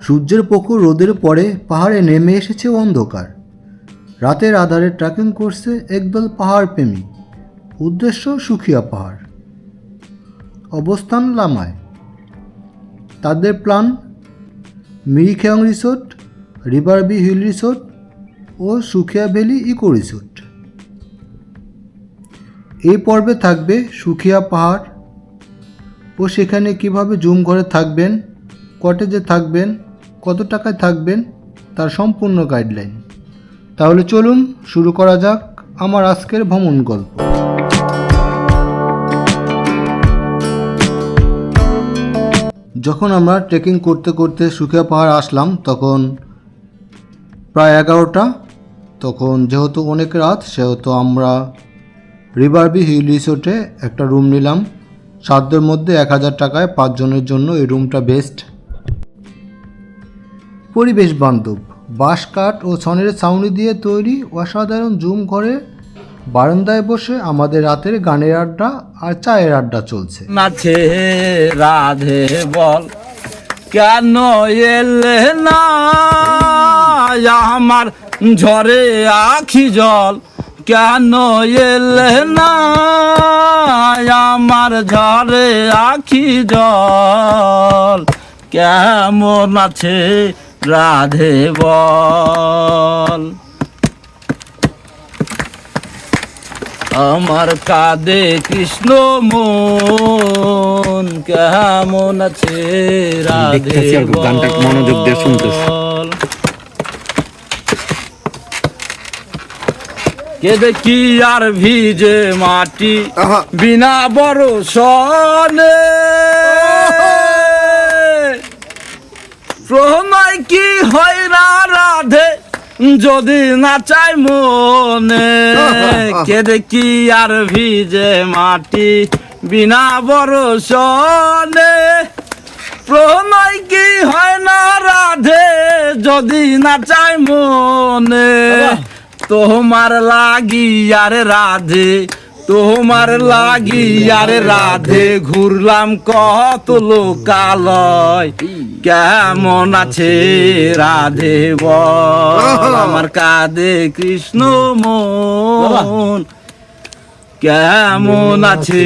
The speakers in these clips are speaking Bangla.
সূর্যের প্রখর রোদের পরে পাহাড়ে নেমে এসেছে অন্ধকার। রাতের আধারে ট্রেকিং করছে একদল পাহাড় প্রেমী উদ্দেশ্য সুখিয়া পাহাড়। অবস্থান লামায়। তাদের plan মিরিখেয়ং resort river view hill resort ও সুখিয়া ভ্যালি ইকো রিসোর্ট। এই পর্বে থাকবে সুখিয়া পাহাড়। ও সেখানে কীভাবে জুম ঘরে থাকবেন, কটেজে থাকবেন কত টাকায় থাকবেন তার সম্পূর্ণ গাইডলাইন তাহলে চলুন শুরু করা যাক আমার আজকের ভ্রমণ গল্প। যখন আমরা ট্রেকিং করতে করতে সুখিয়া পাহাড় আসলাম, তখন প্রায় এগারোটা। তখন যেহেতু অনেক রাত, সেহেতু আমরা রিভারবি হিল রিসোর্টে একটা রুম নিলাম। সাধ্যের মধ্যে এক হাজার টাকায় পাঁচজনের জন্য এই রুমটা বেস্ট পরিবেশ বান্ধব। বাঁশ কাঠ ও ছনের ছাউনি দিয়ে তৈরি অসাধারণ জুম ঘরে বারান্দায় বসে আমাদের রাতের গানের আড্ডা আর চায়ের আড্ডা চলছে। নাচে রাধে বল, কেন এলে না? আমার ঝরে আখি জল, কেন এলে না? আমার ঝরে আখি জল, কেমন আছে রাধে বল আমার কাদে কৃষ্ণ মন কেমন আছে রাধে গানটা মনোযোগ দিয়ে শুনতেছি। বল। কে দেখি আর ভিজে মাটি বিনা বড় সনে প্রণয় কি হয় না রাধে? যদি না চাই মনে কে দেখি আর ভিজে মাটি বিনা বরসনে প্রণয় কি হয় না রাধে? যদি না চাই মনে তোমার লাগি আর রাধে। তোমার লাগি আর রাধে ঘুরলাম কত লোকালয়। কেমন আছে রাধে বল, আমার কাঁদে কৃষ্ণ মন। কেমন আছে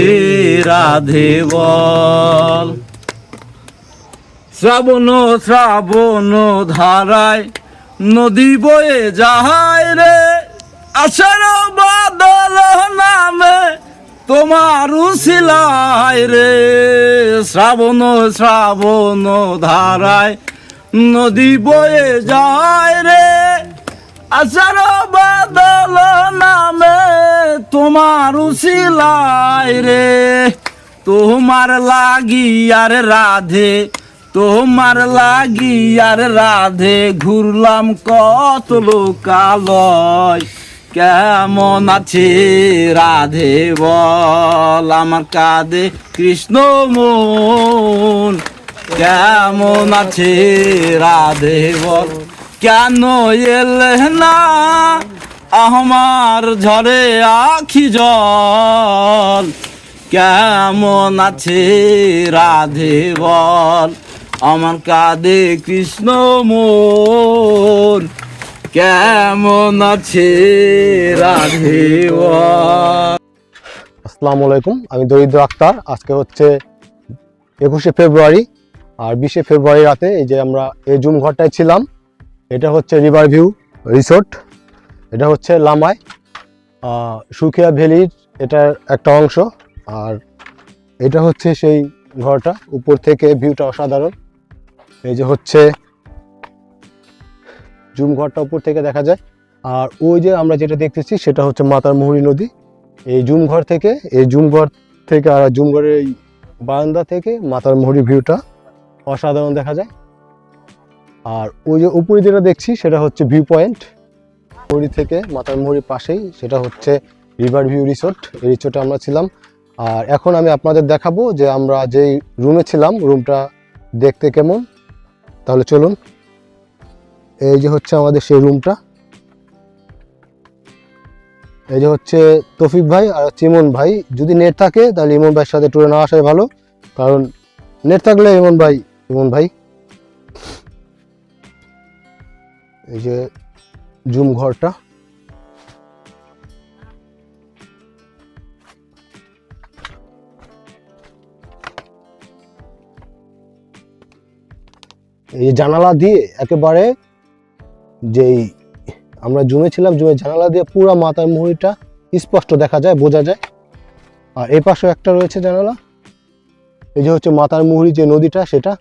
রাধে বল। শ্রাবণ শ্রাবণ ধারায় নদী বয়ে যাহায় রে। আষাঢ় বাদল নামে তোমার উশিলায় রে। শ্রাবণ শ্রাবণ ধারায় নদী বয়ে যায় রে। আষাঢ় বাদল নামে তোমার উশিলায় রে। তোমার লাগি আর রাধে, তোমার লাগি আর রাধে। ঘুরলাম কত লোকালয়। কেমন আছে? রাধে বল, আমার কাঁদে কৃষ্ণ মন। কেমন আছে? রাধে বল, কেন এলে না? আমার ঝরে আখি জল। কেমন আছে? রাধে বল, আমার কাঁদে কৃষ্ণ মন। কেমন আছে রাধে আসসালামু আলাইকুম, আমি দরিদ্র আক্তার। আজকে হচ্ছে একুশে ফেব্রুয়ারি, আর বিশে ফেব্রুয়ারি রাতে এই যে আমরা এই জুম ঘরটায় ছিলাম, এটা হচ্ছে রিভার ভিউ রিসোর্ট এটা হচ্ছে লামায় সুখিয়া ভ্যালির এটার একটা অংশ, আর এটা হচ্ছে সেই ঘরটা। উপর থেকে ভিউটা অসাধারণ। এই যে হচ্ছে জুম ঘরটা উপর থেকে দেখা যায়। আর ওই যে আমরা যেটা দেখতেছি, সেটা হচ্ছে মাতার মুহুরী নদী। এই জুম ঘর থেকে, এই জুম ঘর থেকে আর জুম ঘরের এই বারান্দা থেকে মাতার মুহুরী ভিউটা অসাধারণ দেখা যায়। আর ওই যে উপরে যেটা দেখছি, সেটা হচ্ছে ভিউ পয়েন্ট মুহুরী থেকে মাতার মুহুরীর পাশেই, সেটা হচ্ছে রিভার ভিউ রিসোর্ট এই রিসোর্টে আমরা ছিলাম। আর এখন আমি আপনাদের দেখাবো যে আমরা যেই রুমে ছিলাম রুমটা দেখতে কেমন। তাহলে চলুন। এই যে হচ্ছে আমাদের সেই রুমটা। এই যে হচ্ছে তফিক ভাই আর হচ্ছে ইমন ভাই। যদি নেট থাকে, তাহলে ইমন ভাইয়ের সাথে ট্যুরে না আসাই ভালো। কারণ নেট থাকলে ইমন ভাই ইমন ভাই। এই যে জুম ঘরটা। এই জানালা দিয়ে একেবারে যেই আমরা জুমে ছিলাম জুমে জানালা দিয়ে পুরো মাতার মুহুরিটা স্পষ্ট দেখা যায়, বোঝা যায়। আর এই পাশেও একটা রয়েছে জানালা। এই যে হচ্ছে মাতার মুহুরি যে নদীটা, সেটা।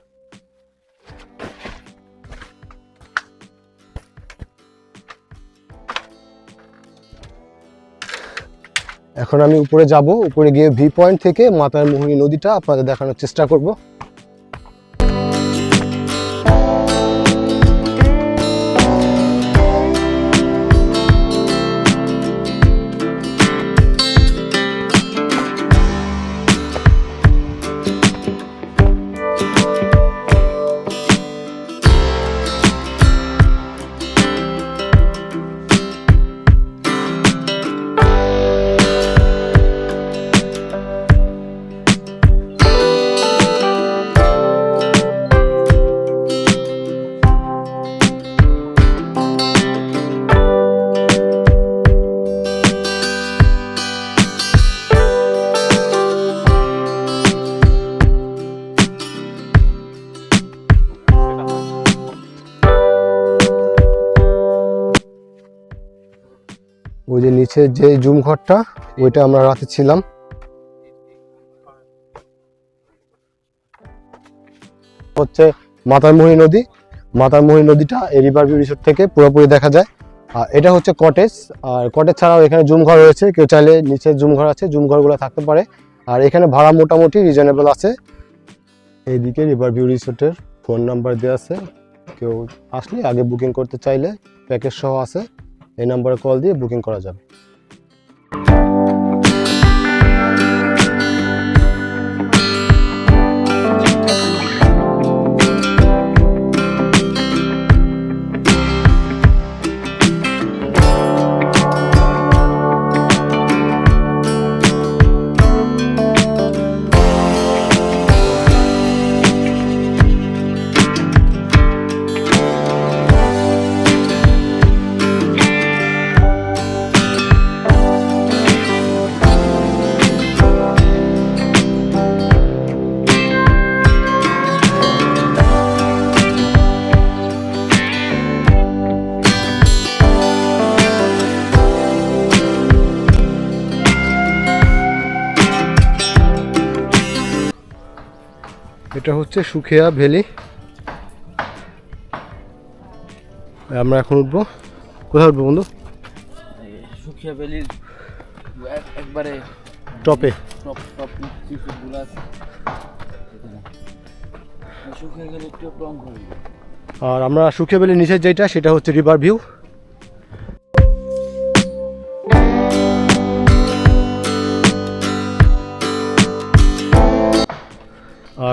এখন আমি উপরে যাব। উপরে গিয়ে ভি পয়েন্ট থেকে মাতার মুহুরি নদীটা আপনাদের দেখানোর চেষ্টা করব। ওই যে জুম ঘরটা, ওইটা আমরা রাতে ছিলাম। হচ্ছে মাতারমুহুরী নদী। মাতারমুহুরী নদীটা এই রিভার ভিউ রিসোর্ট থেকে পুরোপুরি দেখা যায়। আর এটা হচ্ছে কটেজ আর কটেজ ছাড়াও এখানে জুম ঘর রয়েছে। কেউ চাইলে নিচে জুম ঘর আছে, জুম ঘরগুলো থাকতে পারে। আর এখানে ভাড়া মোটামুটি রিজনেবল আছে। এইদিকে রিভার ভিউ রিসোর্টের ফোন নাম্বার দেওয়া আছে। কেউ আসলে আগে বুকিং করতে চাইলে প্যাকেজ সহ আছে। এই নাম্বারে কল দিয়ে বুকিং করা যাবে। এটা হচ্ছে সুখিয়া ভ্যালি। আমরা এখন উঠবো। কোথায় উঠবো বন্ধু? সুখিয়া ভ্যালির একবারে টপে। আর আমরা সুখিয়া ভ্যালির নিচের যেটা সেটা হচ্ছে রিভার ভিউ।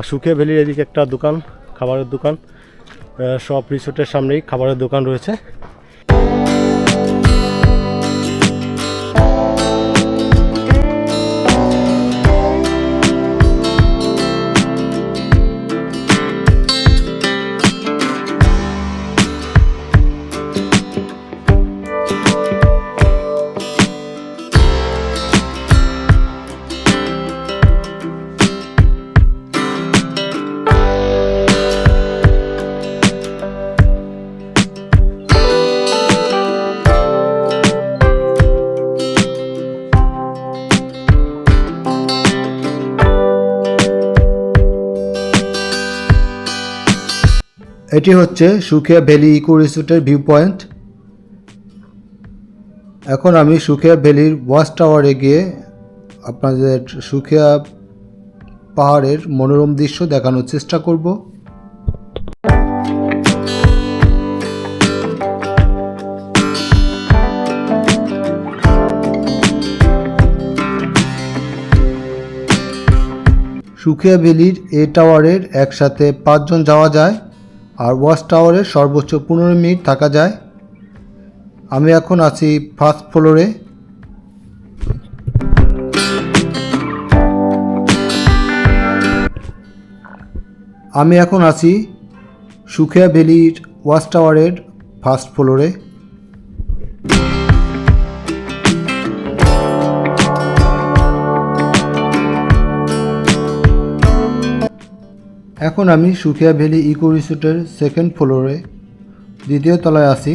আর সুখে ভ্যালির এদিকে একটা দোকান খাবারের দোকান। সব রিসোর্টের সামনেই খাবারের দোকান রয়েছে। এটি হচ্ছে সুখিয়া ভ্যালি ইকো রিসোর্টের ভিউ পয়েন্ট এখন আমি সুখিয়া ভ্যালির ওয়াচ টাওয়ারে গিয়ে আপনাদের সুখিয়া পাহাড়ের মনোরম দৃশ্য দেখানোর চেষ্টা করব। সুখিয়া ভ্যালির এ টাওয়ারের একসাথে পাঁচজন যাওয়া যায়। আর ওয়াচ টাওয়ারে সর্বোচ্চ পনেরো মিনিট থাকা যায়। আমি এখন আছি ফার্স্ট ফ্লোরে। আমি এখন আছি সুখিয়া ভ্যালির ওয়াচ টাওয়ারের ফার্স্ট ফ্লোরে। এখন আমি সুখিয়া ভ্যালি ইকো রিসোর্টের সেকেন্ড ফ্লোরে দ্বিতীয় তলায় আছি।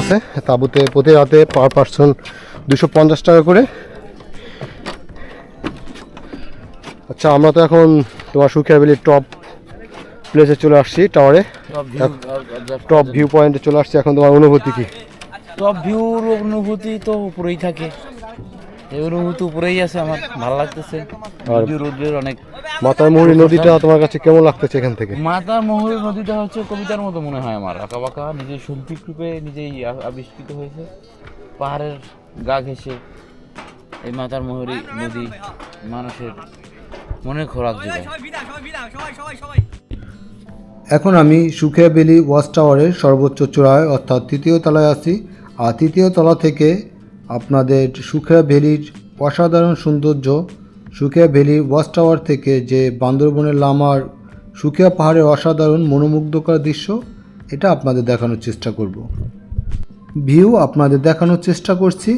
আছে তাঁবুতে প্রতি রাতে পার পার্সন দুশো পঞ্চাশ টাকা করে। আচ্ছা আমরা তো এখন তোমার সুখিয়া ভ্যালির টপ প্লেসে চলে আসছি টাওয়ারে টপ ভিউ পয়েন্টে চলে আসছি এখন তোমার অনুভূতি কি? টপ ভিউর অনুভূতি তো উপরেই থাকে। এই অনুভূতি উপরেই আছে আমার ভালো লাগতেছে। রোদ্রের অনেক মাতারমুহুরি নদীটা তোমার কাছে কেমন লাগতেছে এখান থেকে? মাতার মহুরী নদীটা হচ্ছে কবিতার মতো মনে হয় আমার। আঁকা বাঁকা নিজের শৈল্পিক রূপে নিজেই আবিষ্কৃত হয়েছে। পাহাড়ের গা ঘেঁষে এই মাতার মহুরী নদী মানুষের মনে খোরাক যোগায় এখন আমি সুখিয়া ভ্যালি ওয়াচ টাওয়ারের সর্বোচ্চ চূড়ায় অর্থাৎ তৃতীয় তলায় আছি। আর তৃতীয় তলা থেকে আপনাদের সুখিয়া ভ্যালির অসাধারণ সৌন্দর্য সুখিয়া ভ্যালি ওয়াচ টাওয়ার থেকে যে বান্দরবনের লামার সুখিয়া পাহাড়ের অসাধারণ মনোমুগ্ধকর দৃশ্য, এটা আপনাদের দেখানোর চেষ্টা করব। ভিউ আপনাদের দেখানোর চেষ্টা করছি।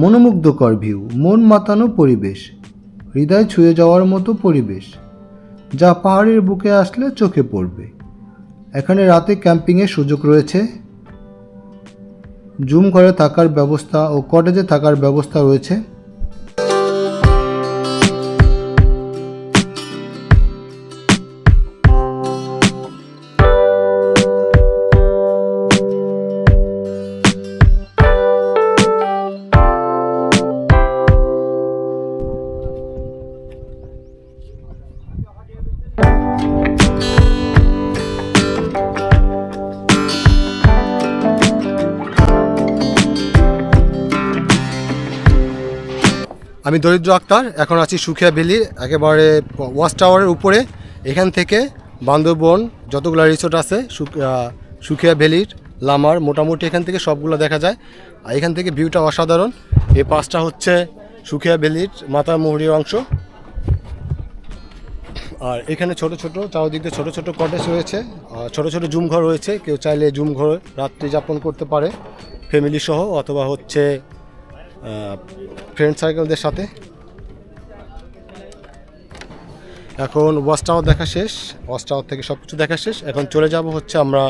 মনোমুগ্ধকর ভিউ, মন মাতানো পরিবেশ, হৃদয় ছুঁয়ে যাওয়ার মতো পরিবেশ, যা পাহাড়ের বুকে আসলে চোখে পড়বে। এখানে রাতে ক্যাম্পিংয়ের সুযোগ রয়েছে। জুম ঘরে থাকার ব্যবস্থা ও কটেজে থাকার ব্যবস্থা রয়েছে। আমি দরিদ্র আক্তার, এখন আছি সুখিয়া ভ্যালি, একেবারে ওয়াচ টাওয়ারের উপরে। এখান থেকে বান্দরবন যতগুলো রিসোর্ট আছে, সুখ- সুখিয়া ভ্যালির, লামার, মোটামুটি এখান থেকে সবগুলো দেখা যায়। আর এখান থেকে ভিউটা অসাধারণ। এই পাশটা হচ্ছে সুখিয়া ভ্যালির মাতামুহুরির অংশ। আর এখানে ছোট ছোট, চারদিক দিয়ে ছোট ছোট কটেজ রয়েছে। আর ছোট ছোট জুম ঘর রয়েছে। কেউ চাইলে জুম ঘর রাত্রি যাপন করতে পারে ফ্যামিলি সহ, অথবা হচ্ছে ফ্রেন্ড সার্কেলদের সাথে। এখন ওয়াচ টাওয়ার দেখা শেষ ওয়াচ টাওয়ার থেকে সব কিছু দেখা শেষ। এখন চলে যাব হচ্ছে আমরা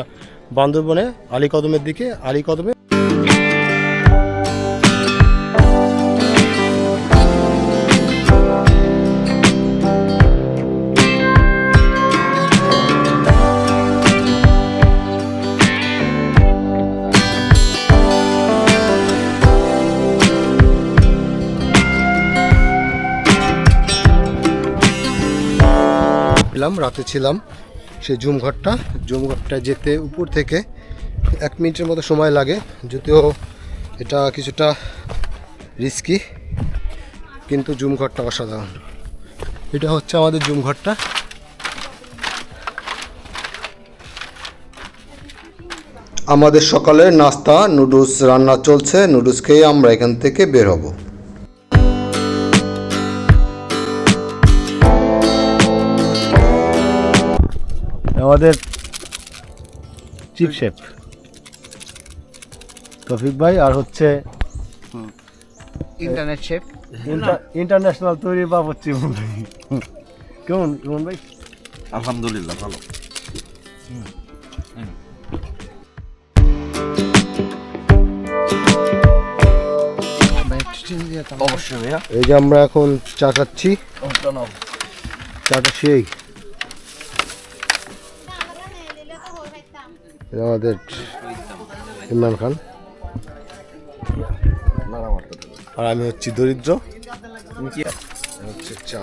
বান্দরবনে আলী কদমের দিকে। আলীকদমে পেলাম রাতে ছিলাম সেই জুম ঘরটা। জুম ঘরটা যেতে উপর থেকে এক মিনিটের মতো সময় লাগে, যদিও এটা কিছুটা রিস্কি কিন্তু জুম ঘরটা অসাধারণ। এটা হচ্ছে আমাদের জুম ঘরটা। আমাদের সকালে নাস্তা, নুডলস রান্না চলছে, নুডলস খেয়ে আমরা এখান থেকে বের হব। আমাদের চিফ শেফ। তফিক ভাই আর হচ্ছে ইন্টারনেট শেফ। ইন্টারন্যাশনাল বাবদ চিমন ভাই। কেমন কেমন ভাই? আলহামদুলিল্লাহ ভালো। অবশ্যই ভাইয়া। এই যে আমরা এখন চা খাচ্ছি। চাটা সেই আমাদের ইমরান খান। আর আমি হচ্ছি দরিদ্র। হচ্ছে চা।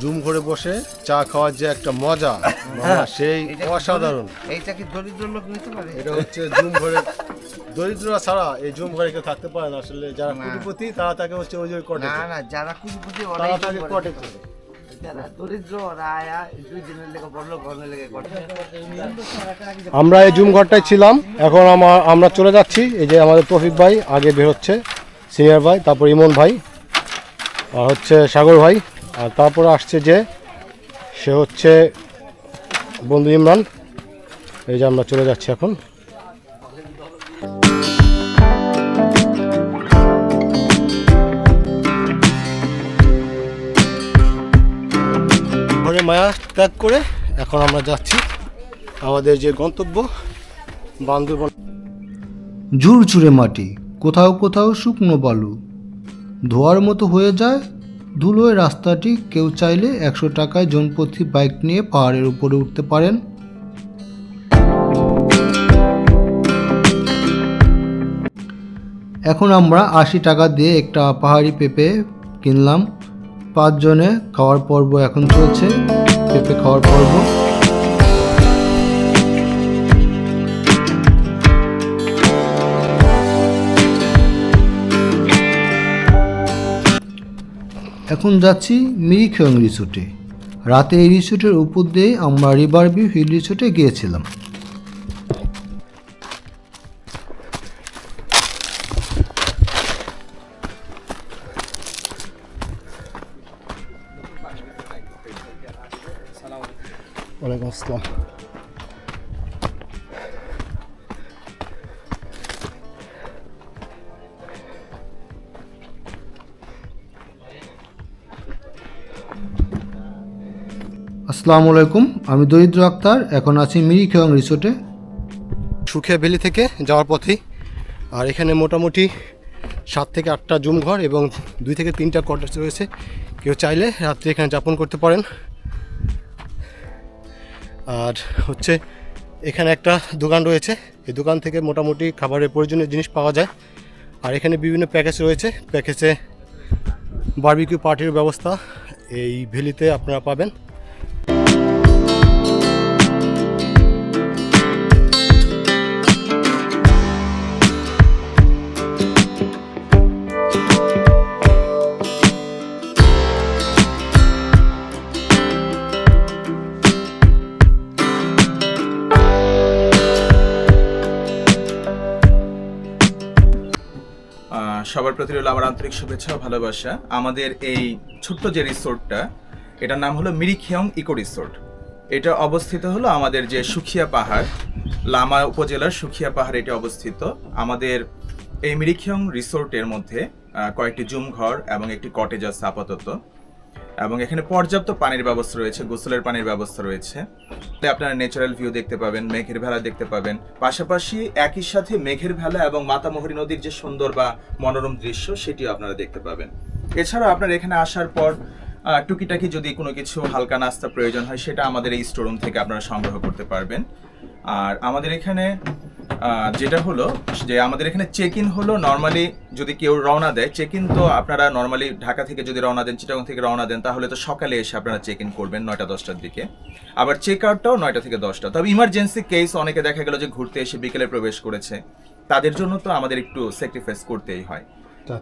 জুম ঘরে বসে চা খাওয়ার যে একটা মজা মামা, সেই অসাধারণ। এইটা কি দরিদ্র লোক নিতে পারে? এটা হচ্ছে জুম ঘরে দরিদ্ররা ছাড়া এই জুম ঘরে কেউ থাকতে পারে না। আসলে যারা। কোটিপতি তারা তাকে হচ্ছে ওই যে কটে না না যারা কুড়িপতি তারা তাকে কটে করে আমরা এই জুম ঘরটায় ছিলাম। এখন আমার আমরা চলে যাচ্ছি। এই যে আমাদের তৌফিক ভাই আগে বের হচ্ছে, সিনিয়র ভাই, তারপর ইমন ভাই, আর হচ্ছে সাগর ভাই। আর তারপরে আসছে যে, সে হচ্ছে বন্ধু ইমরান। এই যে আমরা চলে যাচ্ছি এখন। মায়া ত্যাগ করে এখন আমরা যাচ্ছি আমাদের যে গন্তব্য, বান্দরবন। ঝুরঝুরে মাটি, কোথাও কোথাও শুকনো বালু। ধোয়ার মতো হয়ে যায়, ধুলোয় রাস্তাটি। কেউ চাইলে একশো টাকায় জনপ্রতি বাইক নিয়ে পাহাড়ের উপরে উঠতে পারেন। এখন আমরা আশি টাকা দিয়ে একটা পাহাড়ি পেঁপে কিনলাম। পাঁচজনে খাওয়ার পর্ব এখন চলছে। পেঁপে খাওয়ার পর্ব। এখন যাচ্ছি মিরিখং রিসোর্টে। রাতে এই রিসোর্টের উপর দিয়ে আমরা রিভারভিউ হিল রিসোর্টে গিয়েছিলাম। ওয়ালাইকুম আসসালাম আসসালামু আলাইকুম আমি দরিদ্র আক্তার এখন আছি মিরিখং রিসোর্টে। সুখিয়া ভ্যালি থেকে যাওয়ার পথেই। আর এখানে মোটামুটি সাত থেকে আটটা জুম ঘর এবং দুই থেকে তিনটা কটেজ রয়েছে। কেউ চাইলে রাত্রি এখানে যাপন করতে পারেন। আর হচ্ছে এখানে একটা দোকান রয়েছে। এই দোকান থেকে মোটামুটি খাবারের প্রয়োজনীয় জিনিস পাওয়া যায়। আর এখানে বিভিন্ন প্যাকেজ রয়েছে। প্যাকেজে বারবিকিউ পার্টির ব্যবস্থা। এই ভ্যালিতে আপনারা পাবেন। সবার প্রতি রইল আমার আন্তরিক শুভেচ্ছা ও ভালোবাসা। আমাদের এই ছোট্ট যে রিসোর্টটা, এটার নাম হলো মিরিখিয়ং ইকো রিসোর্ট। এটা অবস্থিত হলো আমাদের যে সুখিয়া পাহাড়, লামা উপজেলার সুখিয়া পাহাড় এটা অবস্থিত। আমাদের এই মিরিখিয়ং রিসোর্টের মধ্যে কয়েকটি জুম ঘর এবং একটি কটেজ আছে আপাতত। এবং এখানে পর্যাপ্ত পানির ব্যবস্থা রয়েছে, গোসলের পানির ব্যবস্থা রয়েছে। আপনারা ন্যাচারাল ভিউ দেখতে পাবেন, মেঘের ভেলা দেখতে পাবেন। পাশাপাশি একই সাথে মেঘের ভেলা এবং মাতামোহরী নদীর যে সুন্দর বা মনোরম দৃশ্য, সেটিও আপনারা দেখতে পাবেন। এছাড়াও আপনার এখানে আসার পর টুকিটাকি যদি কোনো কিছু হালকা নাস্তা প্রয়োজন হয়, সেটা আমাদের এই স্টোরুম থেকে আপনারা সংগ্রহ করতে পারবেন। আর আমাদের এখানে যেটা হলো যে আমাদের এখানে চেক ইন হলো নর্মালি যদি কেউ রওনা দেয় চেক ইন তো আপনারা নর্মালি ঢাকা থেকে যদি রওনা দেন চিটাগং থেকে রওনা দেন, তাহলে তো সকালে এসে আপনারা চেক ইন করবেন নয়টা দশটার দিকে। আবার চেক আউটটাও নয়টা থেকে দশটা। তবে ইমার্জেন্সি কেস অনেকে দেখা গেল যে ঘুরতে এসে বিকেলে প্রবেশ করেছে। তাদের জন্য তো আমাদের একটু স্যাক্রিফাইস করতেই হয়।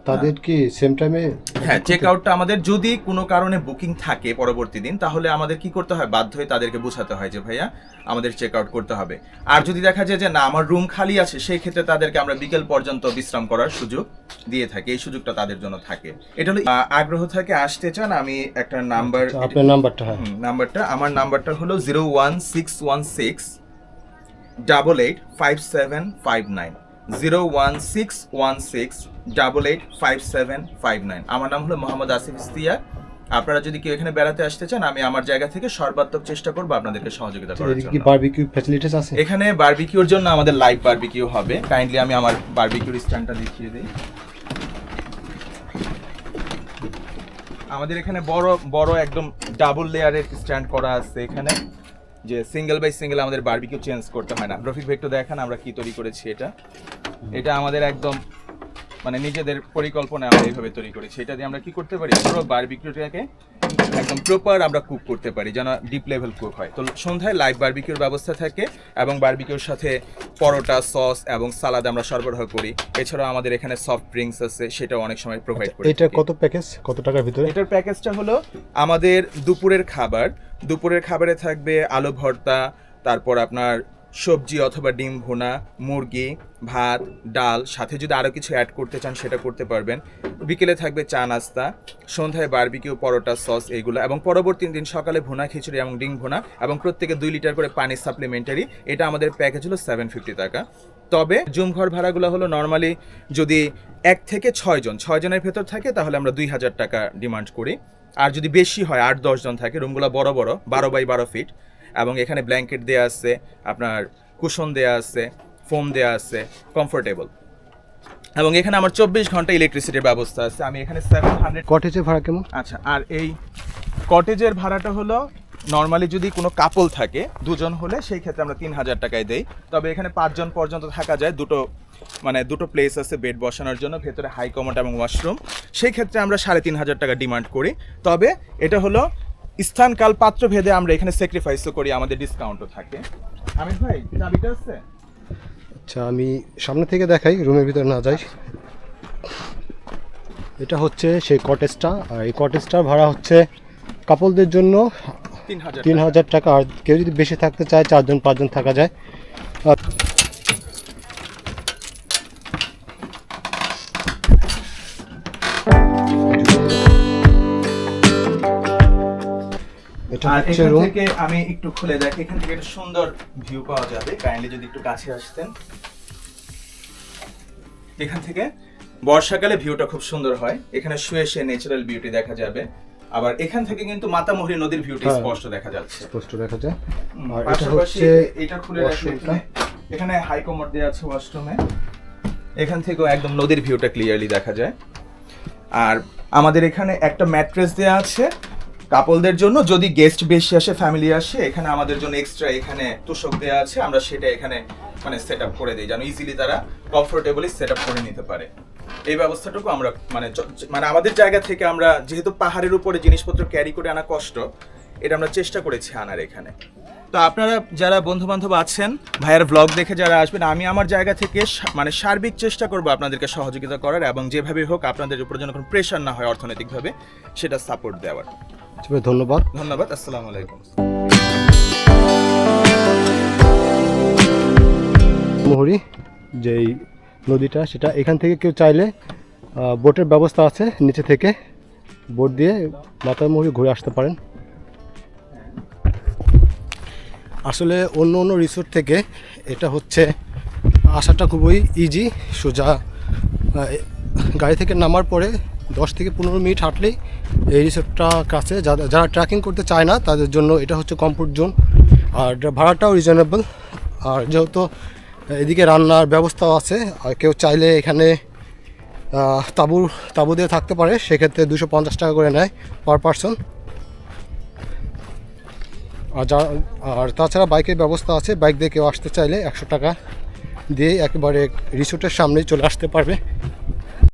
তাদের কি সেম টাইমে হ্যাঁ চেক আউটটা আমাদের যদি কোনো কারণে বুকিং থাকে পরবর্তী দিন তাহলে আমাদের কি করতে হয়? বাধ্য হয়ে তাদেরকে বোঝাতে হয় যে ভাইয়া আমাদের চেক আউট করতে হবে। আর যদি দেখা যায় যে না আমার রুম খালি আছে সেই ক্ষেত্রে তাদেরকে আমরা বিকেল পর্যন্ত বিশ্রাম করার সুযোগ দিয়ে থাকি। এই সুযোগটা তাদের জন্য থাকে। এটা হলো আগ্রহ থেকে আসতে চান আমি একটা নাম্বার আপনার নাম্বারটা হ্যাঁ। নাম্বারটা আমার নাম্বারটা হলো zero one six one six double eight five seven five nine zero one six one six double eight five seven five nine আমার নাম হলো মোহাম্মদ আসিফ ইস্তিয়া আপনারা যদি কেউ এখানে বেড়াতে আসতে চান আমি আমার জায়গা থেকে সর্বাত্মক চেষ্টা করব আপনাদেরকে সহযোগিতা করার জন্য। বারবিকিউ ফ্যাসিলিটিস আছে? এখানে বারবিকিউর জন্য আমাদের লাইভ বারবিকিউ হবে। কাইন্ডলি আমি আমার বারবিকিউর স্ট্যান্ডটা দেখিয়ে দিই। আমাদের এখানে বড় বড় একদম ডাবল লেয়ারের স্ট্যান্ড করা আছে এখানে। যে সিঙ্গেল বাই সিঙ্গেল আমাদের বারবিকিউ চেঞ্জ করতে হয় না। রফিক ভাই একটু দেখান আমরা কি তৈরি করেছি এটা। এটা আমাদের একদম মানে নিজেদের পরিকল্পনা আমরা এইভাবে তৈরি করেছি। সেটা দিয়ে আমরা কি করতে পারি? পুরো বারবিকিউটাকে একদম প্রপার আমরা কুক করতে পারি যেন ডিপ লেভেল কুক হয়। তো সন্ধ্যায় লাইভ বারবিকিউর ব্যবস্থা থাকে এবং বারবিকিউর সাথে পরোটা সস এবং সালাদ আমরা সরবরাহ করি। এছাড়াও আমাদের এখানে সফট ড্রিঙ্কস আছে সেটাও অনেক সময় প্রোভাইড করি এটা কত প্যাকেজ কত টাকার ভিতরে? এটার প্যাকেজটা হলো আমাদের দুপুরের খাবার দুপুরের খাবারে থাকবে আলু ভর্তা, তারপর আপনার সবজি অথবা ডিম ভুনা, মুরগি, ভাত, ডাল, সাথে যদি আরও কিছু অ্যাড করতে চান সেটা করতে পারবেন। বিকেলে থাকবে চা নাস্তা, সন্ধ্যায় বারবিকিউ পরোটা সস এইগুলো এবং পরবর্তী দিন সকালে ভুনা খিচুড়ি এবং ডিম ভুনা এবং প্রত্যেকে দুই লিটার করে পানি সাপ্লিমেন্টারি এটা আমাদের প্যাকেজ হলো সেভেন ফিফটি টাকা। তবে জুম ঘর ভাড়াগুলো হলো নর্মালি যদি এক থেকে ছয় জন ছয় জনের ভেতর থাকে তাহলে আমরা দুই হাজার টাকা ডিমান্ড করি। আর যদি বেশি হয় আট দশ জন থাকে রুমগুলো বড় বড় বারো বাই বারো ফিট এবং এখানে ব্ল্যাঙ্কেট দেওয়া আছে আপনার কুশন দেওয়া আছে ফোম দেওয়া আছে কমফোর্টেবল এবং এখানে আমার চব্বিশ ঘণ্টা ইলেকট্রিসিটির ব্যবস্থা আছে। আমি এখানে সেভেন হান্ড্রেড কটেজের ভাড়া কেমন? আচ্ছা আর এই কটেজের ভাড়াটা হলো নর্মালি যদি কোনো কাপল থাকে দুজন হলে সেই ক্ষেত্রে আমরা তিন হাজার টাকায় দেই। তবে এখানে পাঁচজন পর্যন্ত থাকা যায় দুটো মানে দুটো প্লেস আছে বেড বসানোর জন্য ভেতরে হাই কমোড এবং ওয়াশরুম সেই ক্ষেত্রে আমরা সাড়ে তিন হাজার টাকা ডিমান্ড করি। তবে এটা হলো স্থানকাল পাত্র ভেদে আমরা এখানে স্যাক্রিফাইসও করি আমাদের ডিসকাউন্টও থাকে। আমির ভাই চাবিটা আছে? আচ্ছা আমি সামনে থেকে দেখাই রুমের ভিতরে না যাই। এটা হচ্ছে সেই কটেজটা আর এই কটেজটার ভাড়া হচ্ছে কাপলদের জন্য তিন হাজার তিন হাজার টাকা। আর কেউ যদি বেশি থাকতে চায় চারজন পাঁচজন থাকা যায়। এটা হচ্ছে রুম থেকে আমি একটু খুলে দেখি এখান থেকে একটা সুন্দর ভিউ পাওয়া যাবে। কাইন্ডলি যদি একটু কাছে আসতেন। এখান থেকে বর্ষাকালে ভিউটা খুব সুন্দর হয়। এখানে শুয়ে শুয়ে ন্যাচারাল বিউটি দেখা যাবে। আবার এখান থেকে কিন্তু মাতামহরি নদীর ভিউটা হ্যাঁ। স্পষ্ট দেখা যাচ্ছে। স্পষ্ট দেখা যায়। আর এটা হচ্ছে এটা খুলে রাখলে এখানে- এখানে হাই কমোড দেওয়া আছে ওয়াশরুমে এখান থেকেও একদম নদীর ভিউটা ক্লিয়ারলি দেখা যায়। আর আমাদের এখানে একটা ম্যাট্রেস দেওয়া আছে। কাপলদের জন্য যদি গেস্ট বেশি আসে ফ্যামিলি আসে, এখানে আমাদের জন্য এক্সট্রা এখানে তোষক দেওয়া আছে, আমরা সেটা এখানে মানে সেট আপ করে দিই, যেন ইজিলি তারা কমফোর্টেবলি সেট আপ করে নিতে পারে। এই ব্যবস্থাটুকু আমরা মানে মানে আমাদের জায়গা থেকে আমরা যেহেতু পাহাড়ের উপরে জিনিসপত্র ক্যারি করে আনা কষ্ট, এটা আমরা চেষ্টা করেছি আনার এখানে। তো আপনারা যারা বন্ধু বান্ধব আছেন, ভাইয়ের ব্লগ দেখে যারা আসবেন, আমি আমার জায়গা থেকে মানে সার্বিক চেষ্টা করব আপনাদেরকে সহযোগিতা করার এবং যেভাবে হোক আপনাদের উপর যেন কোনো প্রেশার না হয় অর্থনৈতিকভাবে, সেটা সাপোর্ট দেওয়ার। ধন্যবাদ। ধন্যবাদ আসসালামু আলাইকুম। মোহরি যেই নদীটা সেটা এখান থেকে কেউ চাইলে বোটের ব্যবস্থা আছে নিচে থেকে। বোট দিয়ে মাতামুহুরি ঘুরে আসতে পারেন। আসলে অন্য অন্য রিসোর্ট থেকে এটা হচ্ছে আসাটা খুবই ইজি সোজা গাড়ি থেকে নামার পরে দশ থেকে পনেরো মিনিট হাঁটলেই এই রিসোর্টটা কাছে। যারা যারা ট্রেকিং করতে চায় না, তাদের জন্য এটা হচ্ছে কমফোর্ট জোন আর ভাড়াটাও রিজনেবল আর যেহেতু এদিকে রান্নার ব্যবস্থাও আছে, আর কেউ চাইলে এখানে তাঁবু তাঁবু দিয়ে থাকতে পারে, সেক্ষেত্রে দুশো পঞ্চাশ টাকা করে নেয় পার পারসন আর যা আর তাছাড়া বাইকের ব্যবস্থা আছে, বাইক দিয়ে কেউ আসতে চাইলে একশো টাকা দিয়ে একেবারে রিসোর্টের সামনেই চলে আসতে পারবে।